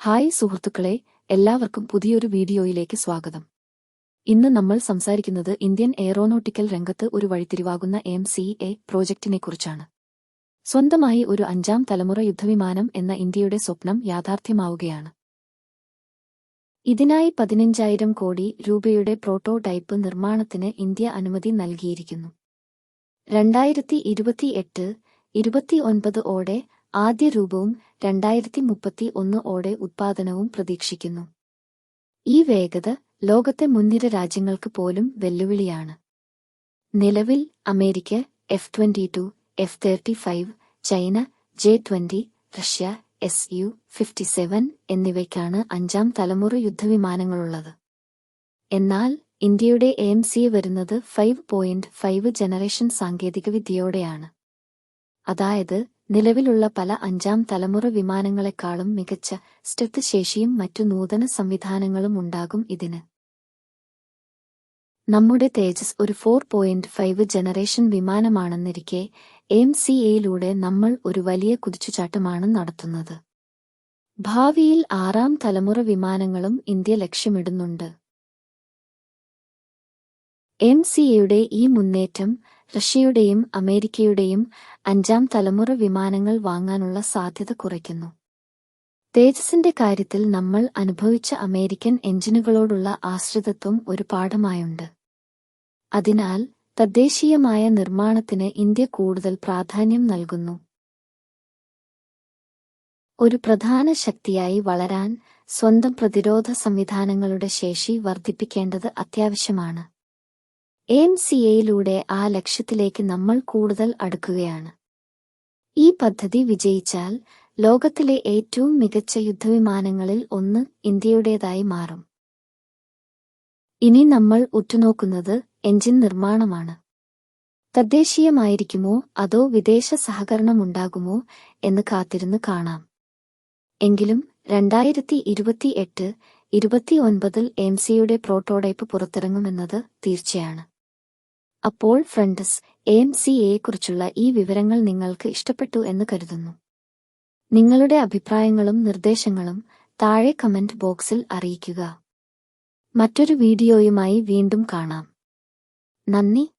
Hi സുഹൃത്തുക്കളെ എല്ലാവർക്കും പുതിയൊരു വീഡിയോയിലേക്ക് സ്വാഗതം. ഇന്ന് നമ്മൾ സംസാരിക്കുന്നത് ഇന്ത്യൻ എയറോനോട്ടിക്കൽ രംഗത്ത് ഒരു വഴിത്തിരിവാകുന്ന എം സി എ പ്രോജക്റ്റിനെക്കുറിച്ചാണ് സ്വന്തമായി ഒരു അഞ്ചാം തലമുറ യുദ്ധവിമാനം എന്ന ഇന്ത്യയുടെ സ്വപ്നം യാഥാർത്ഥ്യമാവുകയാണ്. ഇതിനായി പതിനഞ്ചായിരം കോടി രൂപയുടെ പ്രോട്ടോടൈപ്പ് നിർമ്മാണത്തിന് ഇന്ത്യ അനുമതി നൽകിയിരിക്കുന്നു. രണ്ടായിരത്തി ഇരുപത്തിയെട്ട് ഇരുപത്തിയൊൻപത് ഓടെ ആദ്യ രൂപവും രണ്ടായിരത്തി മുപ്പത്തി ഒന്ന് ഓടെ ഉത്പാദനവും പ്രതീക്ഷിക്കുന്നു. ഈ വേഗത ലോകത്തെ മുൻനിര രാജ്യങ്ങൾക്ക് പോലും വെല്ലുവിളിയാണ്. നിലവിൽ America F twenty two F thirty five China J twenty Russia S U fifty seven എന്നിവയ്ക്കാണ് അഞ്ചാം തലമുറ യുദ്ധവിമാനങ്ങളുള്ളത്. എന്നാൽ ഇന്ത്യയുടെ എം സി വരുന്നത് ഫൈവ് പോയിന്റ് ഫൈവ് ജനറേഷൻ സാങ്കേതികവിദ്യയോടെയാണ്. അതായത് നിലവിലുള്ള പല അഞ്ചാം തലമുറ വിമാനങ്ങളെക്കാളും മികച്ച സ്റ്റെത്ത് ശേഷിയും മറ്റു നൂതന സംവിധാനങ്ങളും ഉണ്ടാകും ഇതിന്. നമ്മുടെ തേജസ് ഒരു ഫോർ പോയിന്റ് ഫൈവ് ജനറേഷൻ വിമാനമാണെന്നിരിക്കെ എം സി എയിലൂടെ നമ്മൾ ഒരു വലിയ കുതിച്ചുചാട്ടമാണ് നടത്തുന്നത്. ഭാവിയിൽ ആറാം തലമുറ വിമാനങ്ങളും ഇന്ത്യ ലക്ഷ്യമിടുന്നുണ്ട്. എം സി എയുടെ ഈ മുന്നേറ്റം റഷ്യയുടെയും അമേരിക്കയുടെയും അഞ്ചാം തലമുറ വിമാനങ്ങൾ വാങ്ങാനുള്ള സാധ്യത കുറയ്ക്കുന്നു. തേജസിന്റെ കാര്യത്തിൽ നമ്മൾ അനുഭവിച്ച അമേരിക്കൻ എഞ്ചിനുകളോടുള്ള ആശ്രിതത്വം ഒരു പാഠമായുണ്ട്. അതിനാൽ തദ്ദേശീയമായ നിർമ്മാണത്തിന് ഇന്ത്യ കൂടുതൽ പ്രാധാന്യം നൽകുന്നു. ഒരു പ്രധാന ശക്തിയായി വളരാൻ സ്വന്തം പ്രതിരോധ സംവിധാനങ്ങളുടെ ശേഷി വർദ്ധിപ്പിക്കേണ്ടത് അത്യാവശ്യമാണ്. എം സി എയിലൂടെ ആ ലക്ഷ്യത്തിലേക്ക് നമ്മൾ കൂടുതൽ അടുക്കുകയാണ്. ഈ പദ്ധതി വിജയിച്ചാൽ ലോകത്തിലെ ഏറ്റവും മികച്ച യുദ്ധവിമാനങ്ങളിൽ ഒന്ന് ഇന്ത്യയുടേതായി മാറും. ഇനി നമ്മൾ ഉറ്റുനോക്കുന്നത് എഞ്ചിൻ നിർമ്മാണമാണ്. തദ്ദേശീയമായിരിക്കുമോ അതോ വിദേശ സഹകരണമുണ്ടാകുമോ എന്ന് കാത്തിരുന്ന് കാണാം. എങ്കിലും രണ്ടായിരത്തി ഇരുപത്തി എട്ട് ഇരുപത്തിയൊൻപതിൽ എം സിയുടെ പ്രോട്ടോടൈപ്പ് പുറത്തിറങ്ങുമെന്നത് തീർച്ചയാണ്. അപ്പോൾ ഫ്രണ്ട്സ് എം സി എയെക്കുറിച്ചുള്ള ഈ വിവരങ്ങൾ നിങ്ങൾക്ക് ഇഷ്ടപ്പെട്ടു എന്ന് കരുതുന്നു. നിങ്ങളുടെ അഭിപ്രായങ്ങളും നിർദ്ദേശങ്ങളും താഴെ കമന്റ് ബോക്സിൽ അറിയിക്കുക. മറ്റൊരു വീഡിയോയുമായി വീണ്ടും കാണാം. നന്ദി.